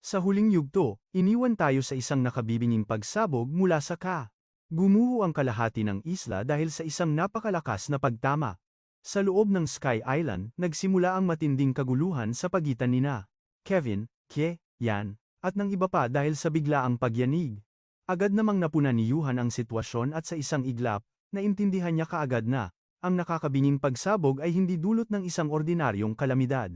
Sa huling yugto, iniwan tayo sa isang nakabibinging pagsabog mula sa ka. Gumuho ang kalahati ng isla dahil sa isang napakalakas na pagtama. Sa loob ng Sky Island, nagsimula ang matinding kaguluhan sa pagitan nina Kevin, Kye, Yan, at ng iba pa dahil sa biglaang pagyanig. Agad namang napunan ni Yuhan ang sitwasyon at sa isang iglap, naintindihan niya kaagad na, ang nakakabinging pagsabog ay hindi dulot ng isang ordinaryong kalamidad.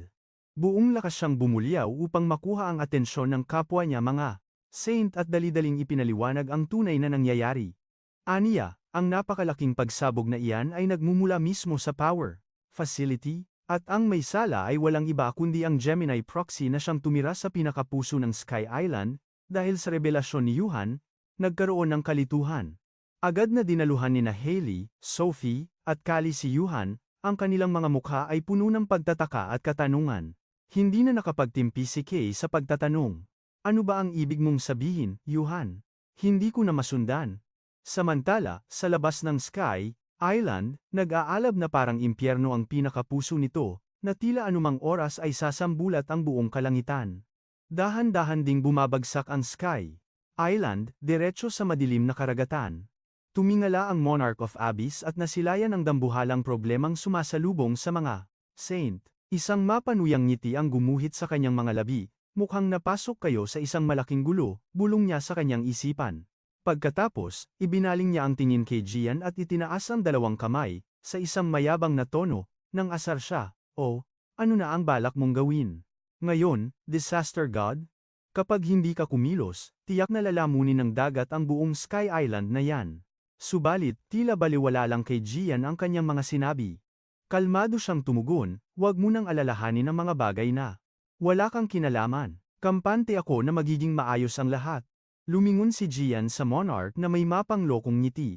Buong lakas siyang bumulyaw upang makuha ang atensyon ng kapwa niya mga saint at dali-daling ipinaliwanag ang tunay na nangyayari. Aniya, ang napakalaking pagsabog na iyan ay nagmumula mismo sa power, facility, at ang may sala ay walang iba kundi ang Gemini proxy na siyang tumira sa pinakapuso ng Sky Island, dahil sa revelasyon ni Yuhan, nagkaroon ng kalituhan. Agad na dinaluhan ni na Haley, Sophie, at Kali si Yuhan, ang kanilang mga mukha ay puno ng pagtataka at katanungan. Hindi na nakapagtimpi si Kay sa pagtatanong. Ano ba ang ibig mong sabihin, Yuhan? Hindi ko na masundan. Samantala, sa labas ng Sky Island, nag-aalab na parang impyerno ang pinakapuso nito, na tila anumang oras ay sasambulat ang buong kalangitan. Dahan-dahan ding bumabagsak ang Sky Island, diretso sa madilim na karagatan. Tumingala ang Monarch of Abyss at nasilayan ang dambuhalang problemang sumasalubong sa mga saint. Isang mapanuyang ngiti ang gumuhit sa kanyang mga labi, mukhang napasok kayo sa isang malaking gulo, bulong niya sa kanyang isipan. Pagkatapos, ibinaling niya ang tingin kay Gian at itinaas ang dalawang kamay, sa isang mayabang na tono, nang asar siya, o, ano na ang balak mong gawin? Ngayon, Disaster God? Kapag hindi ka kumilos, tiyak na lalamunin ng dagat ang buong Sky Island na yan. Subalit, tila baliwala lang kay Gian ang kanyang mga sinabi. Kalmado siyang tumugon, huwag mo nang alalahanin ang mga bagay na. Wala kang kinalaman. Kampante ako na magiging maayos ang lahat. Lumingon si Gian sa Monarch na may mapang lokong ngiti.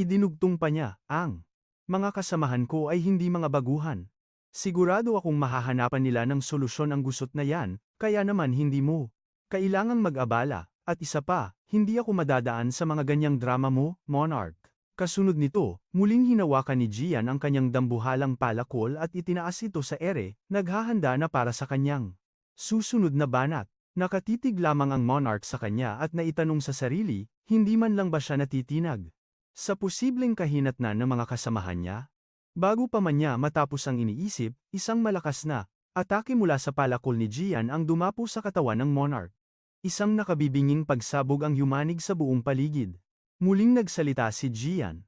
Idinugtong pa niya, ang mga kasamahan ko ay hindi mga baguhan. Sigurado akong mahahanapan nila ng solusyon ang gusot na yan, kaya naman hindi mo. Kailangang mag-abala, at isa pa, hindi ako madadaan sa mga ganyang drama mo, Monarch. Kasunod nito, muling hinawakan ni Gian ang kanyang dambuhalang palakol at itinaas ito sa ere, naghahanda na para sa kanyang susunod na banat. Nakatitig lamang ang monarch sa kanya at naitanong sa sarili, hindi man lang ba siya natitinag sa posibleng kahinatnan ng mga kasamahan niya? Bago pa man niya matapos ang iniisip, isang malakas na atake mula sa palakol ni Gian ang dumapo sa katawan ng monarch. Isang nakabibinging pagsabog ang yumanig sa buong paligid. Muling nagsalita si Gian.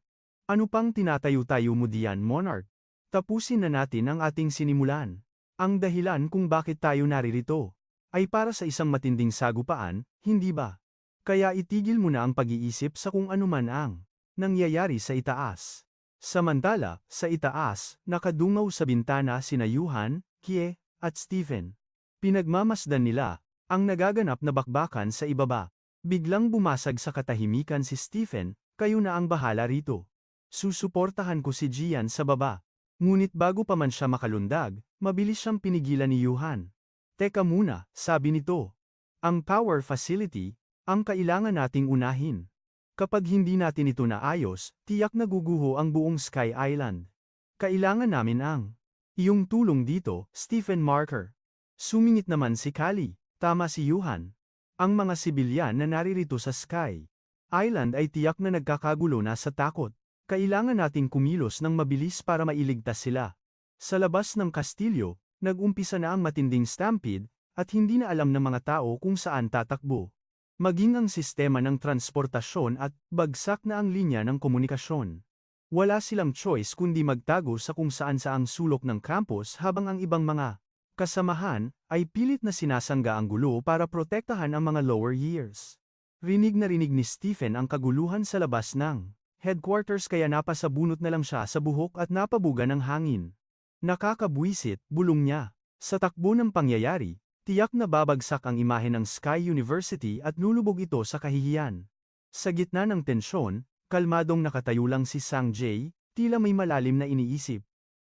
Ano pang tinatayo-tayo mo diyan, Monarch? Tapusin na natin ang ating sinimulan. Ang dahilan kung bakit tayo naririto ay para sa isang matinding sagupaan, hindi ba? Kaya itigil mo na ang pag-iisip sa kung anuman ang nangyayari sa itaas. Samantala, sa itaas, nakadungaw sa bintana sina Yuhan, Kie, at Stephen. Pinagmamasdan nila ang nagaganap na bakbakan sa ibaba. Biglang bumasag sa katahimikan si Stephen, kayo na ang bahala rito. Susuportahan ko si Gian sa baba. Ngunit bago pa man siya makalundag, mabilis siyang pinigilan ni Yuhan. Teka muna, sabi nito. Ang power facility, ang kailangan nating unahin. Kapag hindi natin ito naayos, tiyak naguguho ang buong Sky Island. Kailangan namin ang iyong tulong dito, Stephen Marker. Sumingit naman si Kali, tama si Yuhan. Ang mga sibilyan na naririto sa Sky Island ay tiyak na nagkakagulo na sa takot. Kailangan nating kumilos ng mabilis para mailigtas sila. Sa labas ng kastilyo, nag-umpisa na ang matinding stampede, at hindi na alam ng mga tao kung saan tatakbo. Maging ang sistema ng transportasyon at bagsak na ang linya ng komunikasyon. Wala silang choice kundi magtago sa kung saan saang sulok ng campus habang ang ibang mga kasamahan, ay pilit na sinasangga ang gulo para protektahan ang mga lower years. Rinig na rinig ni Stephen ang kaguluhan sa labas ng headquarters kaya napasabunot na lang siya sa buhok at napabuga ng hangin. Nakakabwisit, bulong niya. Sa takbo ng pangyayari, tiyak na babagsak ang imahe ng Sky University at lulubog ito sa kahihiyan. Sa gitna ng tensyon, kalmadong nakatayo lang si Sang Jae, tila may malalim na iniisip.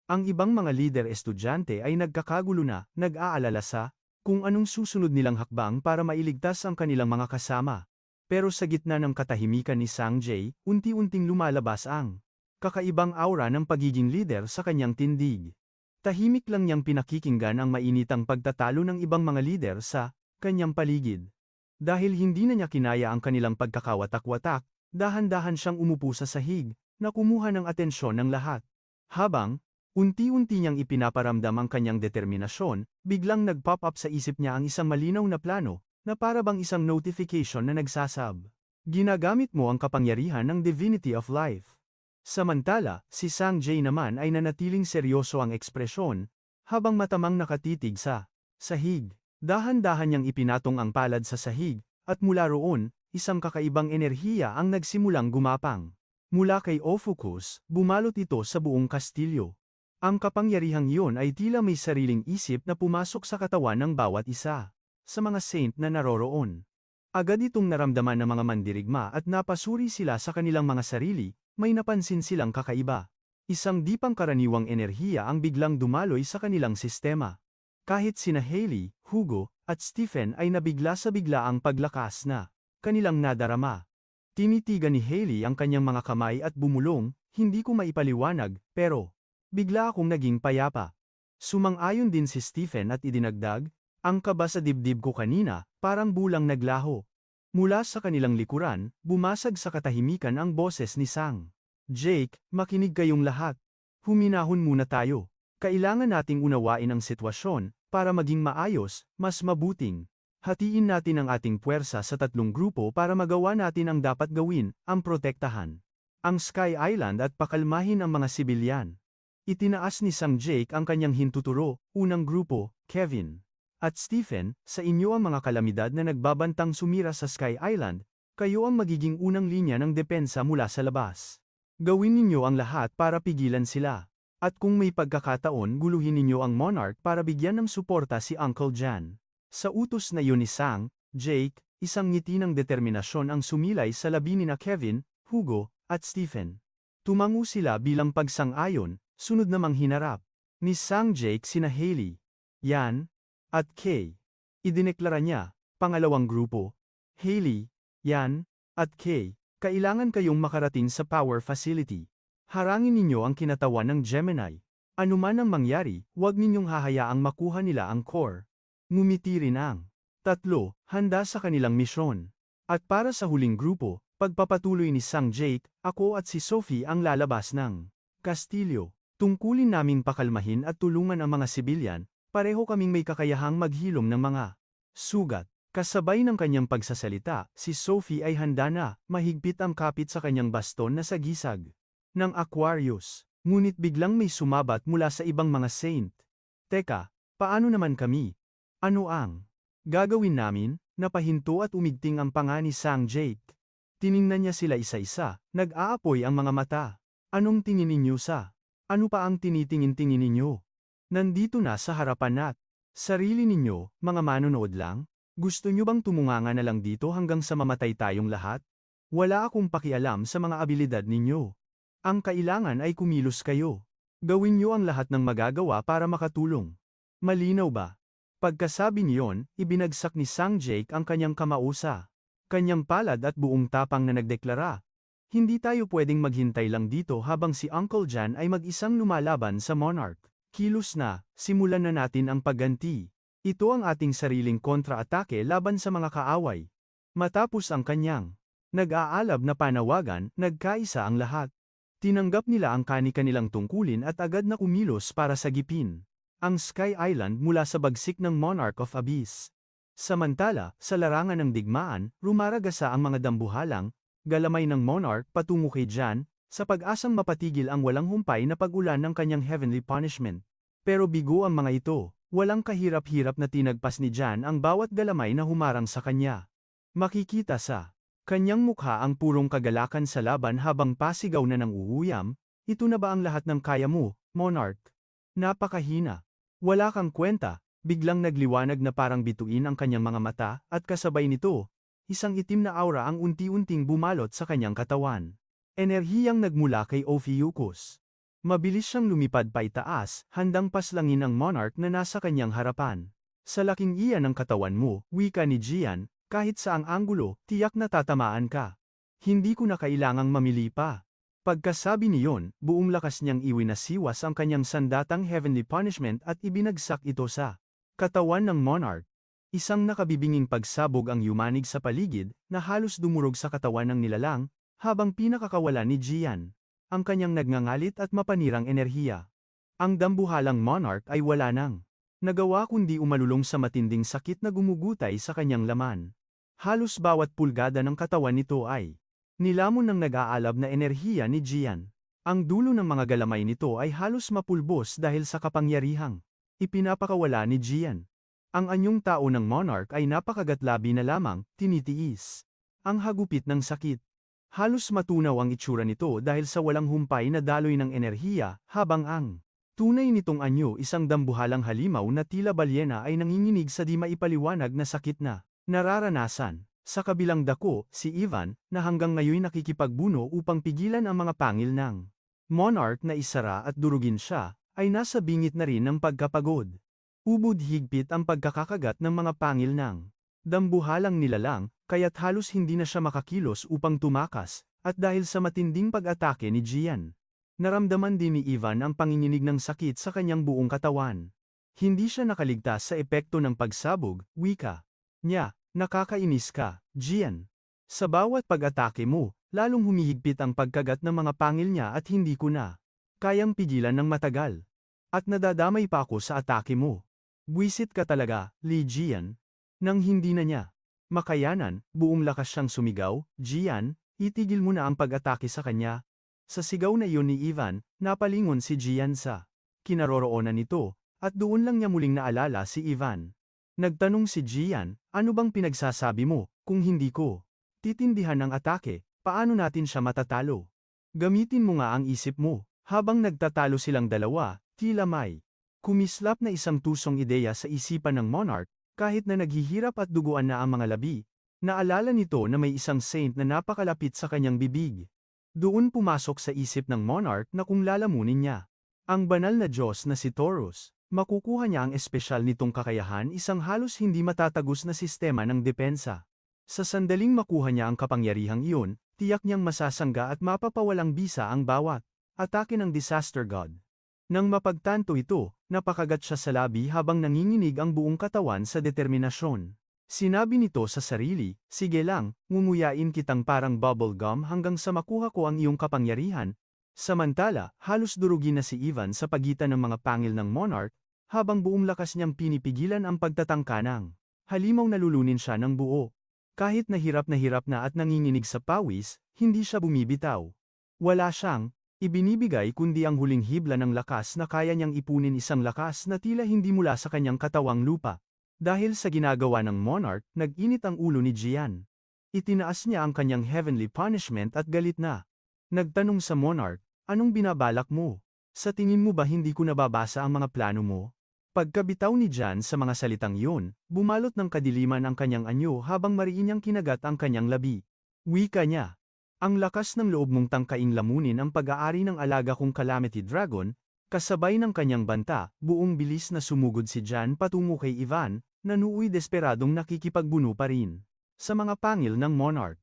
Ang ibang mga lider estudyante ay nagkakagulo na, nag-aalala sa, kung anong susunod nilang hakbang para mailigtas ang kanilang mga kasama. Pero sa gitna ng katahimikan ni Sang unti-unting lumalabas ang kakaibang aura ng pagiging leader sa kanyang tindig. Tahimik lang niyang pinakikinggan ang mainitang pagtatalo ng ibang mga lider sa kanyang paligid. Dahil hindi na niya kinaya ang kanilang pagkakawatak-watak, dahan-dahan siyang umupo sa sahig, na kumuha ng atensyon ng lahat. Habang, unti-unti niyang ipinaparamdam ang kanyang determinasyon, biglang nag-pop up sa isip niya ang isang malinaw na plano, na para bang isang notification na nagsasab. Ginagamit mo ang kapangyarihan ng Divinity of Life. Samantala, si Sang Jae naman ay nanatiling seryoso ang ekspresyon, habang matamang nakatitig sa sahig. Dahan-dahan niyang ipinatong ang palad sa sahig, at mula roon, isang kakaibang enerhiya ang nagsimulang gumapang. Mula kay Ophucus, bumalot ito sa buong kastilyo. Ang kapangyarihang iyon ay tila may sariling isip na pumasok sa katawan ng bawat isa. Sa mga saint na naroroon. Agad itong naramdaman ng mga mandirigma at napasuri sila sa kanilang mga sarili, may napansin silang kakaiba. Isang di pangkaraniwang enerhiya ang biglang dumaloy sa kanilang sistema. Kahit sina Haley, Hugo, at Stephen ay nabigla sa bigla ang paglakas na kanilang nadarama. Tinitigan ni Haley ang kanyang mga kamay at bumulong, hindi ko maipaliwanag, pero bigla akong naging payapa. Sumang-ayon din si Stephen at idinagdag, ang kaba sa dibdib ko kanina, parang bulang naglaho. Mula sa kanilang likuran, bumasag sa katahimikan ang boses ni Sang. Jake, makinig kayong lahat. Huminahon muna tayo. Kailangan nating unawain ang sitwasyon, para maging maayos, mas mabuting. Hatiin natin ang ating puwersa sa tatlong grupo para magawa natin ang dapat gawin, ang protektahan. Ang Sky Island at pakalmahin ang mga sibilyan. Itinaas ni Sang Jake ang kanyang hintuturo, unang grupo, Kevin. At Stephen, sa inyo ang mga kalamidad na nagbabantang sumira sa Sky Island, kayo ang magiging unang linya ng depensa mula sa labas. Gawin ninyo ang lahat para pigilan sila. At kung may pagkakataon guluhin ninyo ang Monarch para bigyan ng suporta si Uncle Jan. Sa utos na yun ni Sang, Jake, isang ngiti ng determinasyon ang sumilay sa labi ni na Kevin, Hugo, at Stephen. Tumango sila bilang pagsang-ayon, sunod namang hinarap. Ni Sang Jake sina Haley, Yan, at Kay. Idineklara niya, pangalawang grupo, Haley, Yan, at Kay, kailangan kayong makarating sa power facility. Harangin ninyo ang kinatawan ng Gemini. Ano man ang mangyari, huwag ninyong hahayaang makuha nila ang core. Ngumiti rin ang tatlo, handa sa kanilang misyon. At para sa huling grupo, pagpapatuloy ni Sang Jake, ako at si Sophie ang lalabas ng Kastilyo. Tungkulin naming pakalmahin at tulungan ang mga sibilyan, pareho kaming may kakayahang maghilom ng mga sugat. Kasabay ng kanyang pagsasalita, si Sophie ay handa na, mahigpit ang kapit sa kanyang baston na sagisag ng Aquarius. Ngunit biglang may sumabat mula sa ibang mga saint. Teka, paano naman kami? Ano ang gagawin namin? Napahinto at umigting ang panga ni Sang Jake. Tiningnan niya sila isa-isa, nag-aapoy ang mga mata. Anong tingin ninyo sa? Ano pa ang tinitingin-tingin ninyo? Nandito na sa harapan nat. Sarili ninyo, mga manonood lang? Gusto nyo bang tumunganga na lang dito hanggang sa mamatay tayong lahat? Wala akong pakialam sa mga abilidad ninyo. Ang kailangan ay kumilos kayo. Gawin niyo ang lahat ng magagawa para makatulong. Malinaw ba? Pagkasabi niyon, ibinagsak ni Sang Jake ang kanyang kamausa. Kanyang palad at buong tapang na nagdeklara. Hindi tayo pwedeng maghintay lang dito habang si Uncle Jan ay mag-isang lumalaban sa Monarch. Kilos na, simulan na natin ang pagganti. Ito ang ating sariling kontra-atake laban sa mga kaaway. Matapos ang kanyang nag-aalab na panawagan, nagkaisa ang lahat. Tinanggap nila ang kani-kanilang tungkulin at agad na kumilos para sagipin ang Sky Island mula sa bagsik ng Monarch of Abyss. Samantala, sa larangan ng digmaan, rumaragasa ang mga dambuhalang, galamay ng Monarch patungo kay Jan, sa pag-asang mapatigil ang walang humpay na pag-ulan ng kanyang heavenly punishment. Pero bigo ang mga ito, walang kahirap-hirap na tinagpas ni Jan ang bawat galamay na humarang sa kanya. Makikita sa Kanyang mukha ang purong kagalakan sa laban habang pasigaw na ng uuyam, ito na ba ang lahat ng kaya mo, Monarch? Napakahina. Wala kang kwenta, biglang nagliwanag na parang bituin ang kanyang mga mata, at kasabay nito, isang itim na aura ang unti-unting bumalot sa kanyang katawan. Enerhiyang nagmula kay Ophiuchus. Mabilis siyang lumipad pa itaas, handang paslangin ang monarch na nasa kanyang harapan. Sa laking iyan ng katawan mo, wika ni Gian, kahit sa ang anggulo, tiyak na tatamaan ka. Hindi ko na kailangang mamili pa. Pagkasabi niyon, buong lakas niyang iwinasiwas ang kanyang sandatang heavenly punishment at ibinagsak ito sa katawan ng monarch. Isang nakabibinging pagsabog ang yumanig sa paligid, na halos dumurog sa katawan ng nilalang, habang pinakakawala ni Jian. Ang kanyang nagngangalit at mapanirang enerhiya. Ang dambuhalang monarch ay wala nang. Nagawa kundi umalulong sa matinding sakit na gumugutay sa kanyang laman. Halos bawat pulgada ng katawan nito ay nilamon ng nag-aalab na enerhiya ni Jian. Ang dulo ng mga galamay nito ay halos mapulbos dahil sa kapangyarihang ipinapakawala ni Jian. Ang anyong tao ng monarch ay napakagatlabi na lamang, tinitiis. Ang hagupit ng sakit. Halos matunaw ang itsura nito dahil sa walang humpay na daloy ng enerhiya, habang ang tunay nitong anyo isang dambuhalang halimaw na tila balyena ay nanginginig sa di maipaliwanag na sakit na nararanasan. Sa kabilang dako, si Ivan, na hanggang ngayon nakikipagbuno upang pigilan ang mga pangil ng monarch na isara at durugin siya, ay nasa bingit na rin ng pagkapagod. Ubod higpit ang pagkakakagat ng mga pangil ng dambuhalang nilalang, kaya't halos hindi na siya makakilos upang tumakas, at dahil sa matinding pag-atake ni Jian. Naramdaman din ni Ivan ang panginginig ng sakit sa kanyang buong katawan. Hindi siya nakaligtas sa epekto ng pagsabog, wika. Nya, nakakainis ka, Jian. Sa bawat pag-atake mo, lalong humihigpit ang pagkagat ng mga pangil niya at hindi ko na kayang pigilan ng matagal. At nadadamay pa ako sa atake mo. Buisit ka talaga, Li Jian. Nang hindi na niya makayanan, buong lakas siyang sumigaw, Jian, itigil mo na ang pag-atake sa kanya. Sa sigaw na iyon ni Ivan, napalingon si Jian sa kinaroroonan nito, at doon lang niya muling naalala si Ivan. Nagtanong si Jian, ano bang pinagsasabi mo, kung hindi ko titindihan ang atake, paano natin siya matatalo? Gamitin mo nga ang isip mo, habang nagtatalo silang dalawa, tila may Kumislap na isang tusong ideya sa isipan ng monarch, kahit na naghihirap at duguan na ang mga labi. Naalala nito na may isang saint na napakalapit sa kanyang bibig. Doon pumasok sa isip ng monarch na kung lalamunin niya. Ang banal na Diyos na si Taurus, makukuha niya ang espesyal nitong kakayahan isang halos hindi matatagos na sistema ng depensa. Sa sandaling makuha niya ang kapangyarihang iyon, tiyak niyang masasangga at mapapawalang bisa ang bawat atake ng disaster god. Nang mapagtanto ito, napakagat siya sa labi habang nanginginig ang buong katawan sa determinasyon. Sinabi nito sa sarili, sige lang, ngunguyain kitang parang bubble gum hanggang sa makuha ko ang iyong kapangyarihan. Samantala, halos durugin na si Ivan sa pagitan ng mga pangil ng monarch, habang buong lakas niyang pinipigilan ang pagtatangka ng halimaw nalulunin siya ng buo. Kahit nahirap na hirap na at nanginginig sa pawis, hindi siya bumibitaw. Wala siyang, Ibinibigay kundi ang huling hibla ng lakas na kaya niyang ipunin isang lakas na tila hindi mula sa kanyang katawang lupa. Dahil sa ginagawa ng monarch, nag-init ang ulo ni Jian. Itinaas niya ang kanyang heavenly punishment at galit na. Nagtanong sa monarch, anong binabalak mo? Sa tingin mo ba hindi ko nababasa ang mga plano mo? Pagkabitaw ni Jan sa mga salitang yun, bumalot ng kadiliman ang kanyang anyo habang mariin niyang kinagat ang kanyang labi. Wika niya, ang lakas ng loob mong tangkaing lamunin ang pag-aari ng alaga kong Calamity Dragon, kasabay ng kanyang banta, buong bilis na sumugod si Jan patungo kay Ivan, nanuuy desperadong nakikipagbuno pa rin. Sa mga pangil ng Monarch.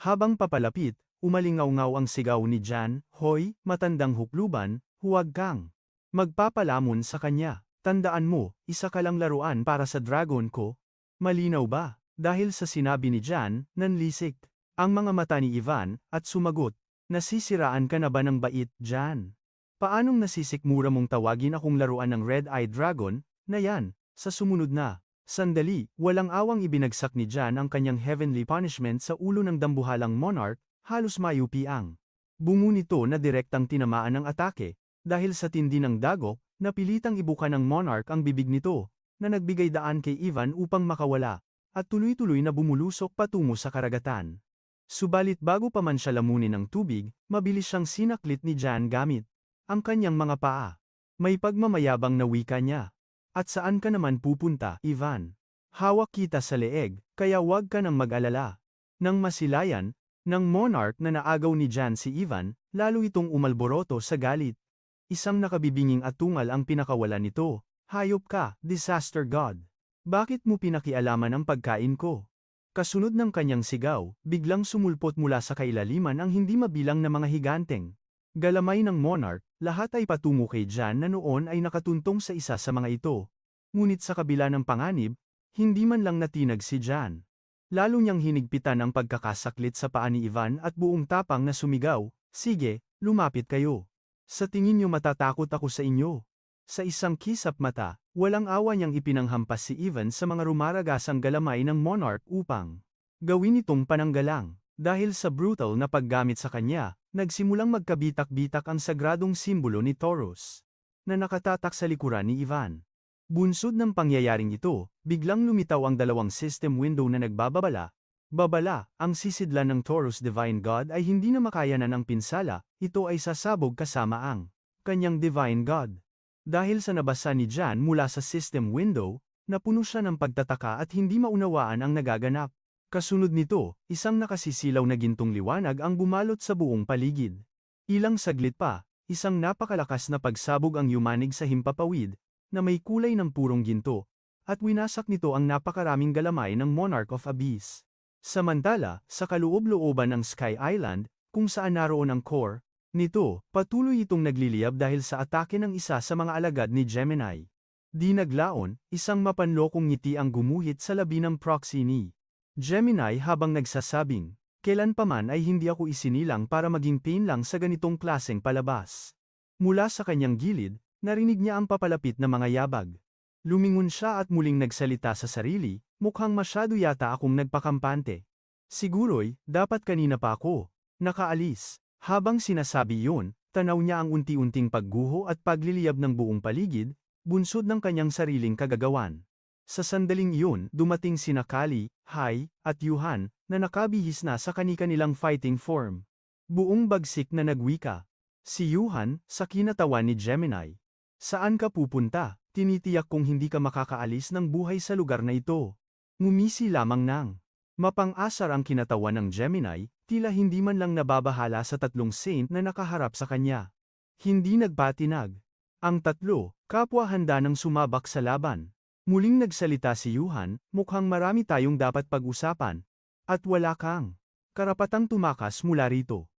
Habang papalapit, umalingaw-ngaw ang sigaw ni Jan, Hoy, matandang hukluban, huwag kang magpapalamon sa kanya. Tandaan mo, isa ka lang laruan para sa dragon ko. Malinaw ba? Dahil sa sinabi ni Jan, nanlisik ang mga mata ni Ivan, at sumagot, nasisiraan ka na ba ng bait, Jan? Paanong nasisikmura mong tawagin akong laruan ng Red-Eyed Dragon, na yan, sa sumunod na, sandali, walang awang ibinagsak ni Jan ang kanyang heavenly punishment sa ulo ng dambuhalang monarch, halos mayupi ang bungo nito na direktang tinamaan ng atake, dahil sa tindi ng dagok, napilitang ibuka ng monarch ang bibig nito, na nagbigay daan kay Ivan upang makawala, at tuloy-tuloy na bumulusok patungo sa karagatan. Subalit bago pa man siya lamunin ng tubig, mabilis siyang sinaklit ni Jan gamit ang kanyang mga paa. May pagmamayabang na wika niya. At saan ka naman pupunta, Ivan? Hawak kita sa leeg, kaya wag ka nang mag-alala. Nang masilayan, ng monarch na naagaw ni Jan si Ivan, lalo itong umalboroto sa galit. Isang nakabibinging atungal ang pinakawala nito. Hayop ka, disaster god. Bakit mo pinakialaman ang pagkain ko? Kasunod ng kanyang sigaw, biglang sumulpot mula sa kailaliman ang hindi mabilang na mga higanteng. Galamay ng monarch, lahat ay patungo kay Jan na noon ay nakatuntong sa isa sa mga ito. Ngunit sa kabila ng panganib, Hindi man lang natinag si Jan. Lalo niyang hinigpitan ang pagkakasaklit sa paa ni Ivan at buong tapang na sumigaw, Sige, lumapit kayo. Sa tingin niyo matatakot ako sa inyo. Sa isang kisap mata, walang awa niyang ipinanghampas si Ivan sa mga rumaragasang galamay ng monarch upang gawin itong pananggalang. Dahil sa brutal na paggamit sa kanya, nagsimulang magkabitak-bitak ang sagradong simbolo ni Taurus na nakatatak sa likuran ni Ivan. Bunsod ng pangyayaring ito, biglang lumitaw ang dalawang system window na nagbababala. Babala, ang sisidlan ng Taurus Divine God ay hindi na makayanan ang pinsala, ito ay sasabog kasama ang kanyang Divine God. Dahil sa nabasa ni Jan mula sa system window, napuno siya ng pagtataka at hindi maunawaan ang nagaganap. Kasunod nito, isang nakasisilaw na gintong liwanag ang bumalot sa buong paligid. Ilang saglit pa, isang napakalakas na pagsabog ang yumanig sa himpapawid, na may kulay ng purong ginto, at winasak nito ang napakaraming galamay ng Monarch of Abyss. Samantala, sa kaloob-looban ng Sky Island, kung saan naroon ang core, nito, patuloy itong nagliliyab dahil sa atake ng isa sa mga alagad ni Gemini. Di naglaon, isang mapanlokong ngiti ang gumuhit sa labi ng proxy ni Gemini habang nagsasabing, kailan pa man ay hindi ako isinilang para maging pain lang sa ganitong klaseng palabas. Mula sa kanyang gilid, narinig niya ang papalapit na mga yabag. Lumingon siya at muling nagsalita sa sarili, mukhang masyado yata akong nagpakampante. Siguro'y, dapat kanina pa ako. Nakaalis. Habang sinasabi yun, tanaw niya ang unti-unting pagguho at pagliliyab ng buong paligid, bunsod ng kanyang sariling kagagawan. Sa sandaling iyon, dumating sina Kali, Hai, at Yuhan, na nakabihis na sa kani-kanilang fighting form. Buong bagsik na nagwika. Si Yuhan, sa kinatawan ni Gemini. Saan ka pupunta? Tinitiyak kong hindi ka makakaalis ng buhay sa lugar na ito. Ngumisi lamang nang. Mapang-asar ang kinatawan ng Gemini, tila hindi man lang nababahala sa tatlong saint na nakaharap sa kanya. Hindi nagpatinag. Ang tatlo, kapwa handa ng sumabak sa laban. Muling nagsalita si Yuhan, mukhang marami tayong dapat pag-usapan. At wala kang karapatang tumakas mula rito.